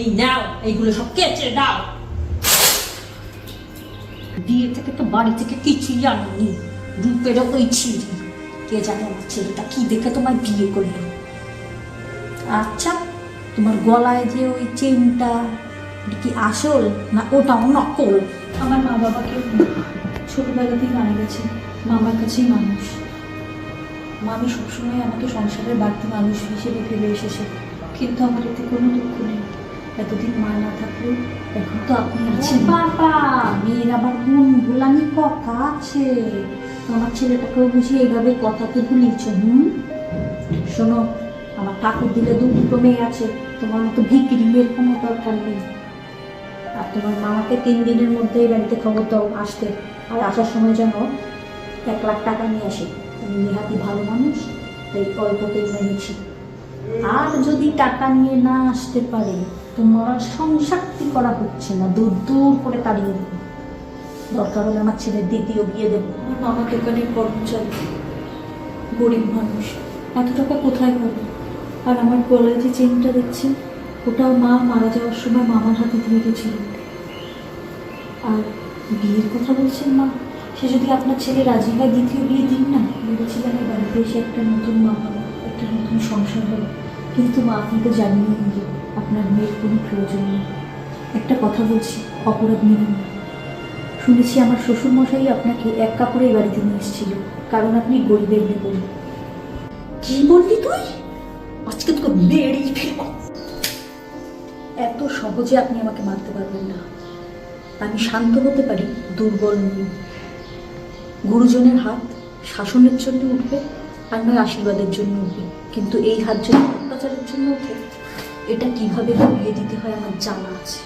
এই নাও, এইগুলো সব কেচে দাও। বিয়ে থেকে তো বাড়ি থেকে কিছুই আনেনি। রূপেরও ওই ছিঁড়ি। কে জানে আমার ছেলেটা কি দেখে তোমায় বিয়ে করল। আচ্ছা তোমার গলায় যে ওই চেনটা কি আসল না ওটাও নকল? আমার মা বাবাকে ছোটবেলাতেই মারা গেছে মামার কাছেই মানুষ। মামি সবসময় আমাকে সংসারের বাড়তি মানুষ হিসেবে ভেবে এসেছে। কিন্তু আমার এতে কোনো দুঃখ নেই। এতদিন মা না থাকলেও এখন তো আপনি আছেন। বাবা মেয়ের আবার মন ভুলানি কথা আছে। আমার ছেলেটাকেও বুঝি এইভাবে কথাতে ভুলিয়েছ হুম? শোনো আমার ঠাকুর দিলে দু দুটো মেয়ে আছে। তোমার মতো ভিকিরি মেয়ের কোনো দরকার নেই। আর তোমার মামাকে তিন দিনের মধ্যে এই বাড়িতে খবর দাও আসতে। আর আসার সময় যেন এক লাখ টাকা নিয়ে আসে। তুমি নেহাতি ভালো মানুষ তাই অল্পতেই মেনেছি আর যদি টাকা নিয়ে না আসতে পারে তোমার সংসারটি করা হচ্ছে না? দূর দূর করে তাড়িয়ে দেবো। দরকার হলে আমার ছেলের দ্বিতীয় বিয়ে দেবো। মামা দোকানের কর্মচারী গরিব মানুষ। এত টাকা কোথায় পাবে? আর আমার গলায় যে চেনটা দেখছেন ওটাও মা মারা যাওয়ার সময় মামার হাতে দিয়ে গেছিল। আর বিয়ের কথা বলছেন মা? সে যদি আপনার ছেলে রাজি হয় দ্বিতীয় বিয়ে দিন না? ভেবেছিলাম বাড়িতে এসে একটা নতুন মা হবে, একটা নতুন সংসার হবে। কিন্তু মা আপনি তো জানিয়ে যে আপনার মেয়ের কোনো প্রয়োজন নেই। একটা কথা বলছি অপরাধ নেবেন না শুনেছি আমার শ্বশুর মশাই আপনাকে এক কাপড়ে এই বাড়িতে নিয়ে এসেছিল কারণ আপনি গরিবের বেতন কি বললি তুই? আজকে তোকে মেরেই ফেলব। এত সহজে আপনি আমাকে মারতে পারবেন না। আমি শান্ত হতে পারি দুর্বল নই। গুরুজনের হাত শাসনের জন্য উঠবে। আর নয় আশীর্বাদের জন্য উঠবে। কিন্তু এই হাত যদি অত্যাচারের জন্য উঠে এটা কীভাবে ঘুরিয়ে দিতে হয় আমার জানা আছে।